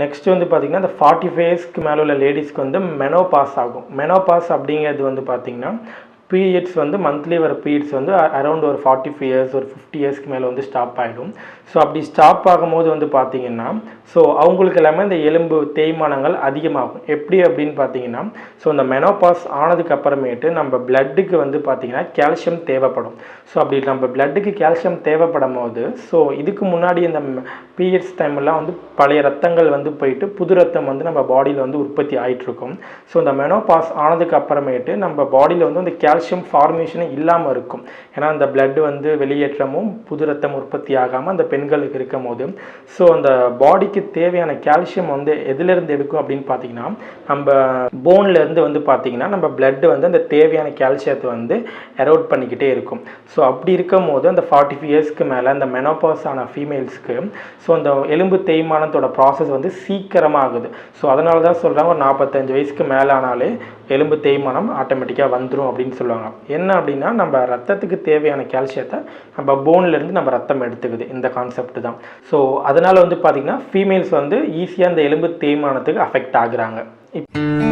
Next வந்து பார்த்திங்கன்னா இந்த ஃபார்ட்டி ஃபேஸ்க்கு மேலே உள்ள லேடிஸ்க்கு வந்து மெனோபாஸ் ஆகும். மெனோபாஸ் அப்படிங்கிறது வந்து பார்த்திங்கன்னா பீரியட்ஸ் வந்து மந்த்லி வர பீரியட்ஸ் வந்து அரௌண்ட் ஒரு ஃபார்ட்டி ஃபைவ் இயர்ஸ் ஒரு ஃபிஃப்டி இயர்ஸ்க்கு மேலே வந்து ஸ்டாப் ஆகிடும் ஸோ அப்படி ஸ்டாப் ஆகும்போது வந்து பார்த்தீங்கன்னா ஸோ அவங்களுக்கு எல்லாமே இந்த எலும்பு தேய்மானங்கள் அதிகமாகும். எப்படி அப்படின்னு பார்த்தீங்கன்னா ஸோ இந்த மெனோபாஸ் ஆனதுக்கு அப்புறமேட்டு நம்ம பிளட்டுக்கு வந்து பார்த்தீங்கன்னா கால்சியம் தேவைப்படும். ஸோ அப்படி நம்ம பிளட்டுக்கு கால்சியம் தேவைப்படும் போது ஸோ இதுக்கு முன்னாடி இந்த பீரியட்ஸ் டைம்லாம் வந்து பழைய ரத்தங்கள் வந்து போயிட்டு புது ரத்தம் வந்து நம்ம பாடியில் வந்து உற்பத்தி ஆகிட்டுருக்கும் ஸோ இந்த மெனோபாஸ் ஆனதுக்கு அப்புறமேட்டு நம்ம பாடியில் வந்து அந்த கால்சியம் ஃபார்மேஷனே இல்லாமல் இருக்கும். ஏன்னா அந்த blood வந்து வெளியேற்றமும் புது ரத்தம் உற்பத்தி ஆகாமல் அந்த பெண்களுக்கு இருக்கும் போது ஸோ அந்த பாடிக்கு தேவையான கால்சியம் வந்து எதுலேருந்து எடுக்கும் அப்படின்னு பார்த்தீங்கன்னா நம்ம போன்லேருந்து வந்து பார்த்தீங்கன்னா நம்ம blood வந்து அந்த தேவையான கால்சியத்தை வந்து எரோட் பண்ணிக்கிட்டே இருக்கும். ஸோ அப்படி இருக்கும் போது அந்த ஃபார்ட்டி ஃபைவ் இயர்ஸ்க்கு மேலே அந்த மெனோபாஸ் ஆன ஃபீமேல்ஸ்க்கு ஸோ அந்த எலும்பு தேய்மானத்தோட ப்ராசஸ் வந்து சீக்கிரமாக ஆகுது ஸோ அதனால தான் சொல்கிறாங்க ஒரு நாற்பத்தஞ்சு வயசுக்கு மேலே ஆனாலே எலும்பு தேய்மானம் ஆட்டோமேட்டிக்காக வந்துடும் அப்படின்னு சொல்லுவாங்க. என்ன அப்படின்னா நம்ம ரத்தத்துக்கு தேவையான கால்சியத்தை நம்ம போன்ல இருந்து நம்ம ரத்தம் எடுத்துக்குது. இந்த கான்செப்ட் தான். ஸோ அதனால வந்து பார்த்தீங்கன்னா ஃபீமேல்ஸ் வந்து ஈஸியாக இந்த எலும்பு தேய்மானத்துக்கு அஃபெக்ட் ஆகுறாங்க. இப்போ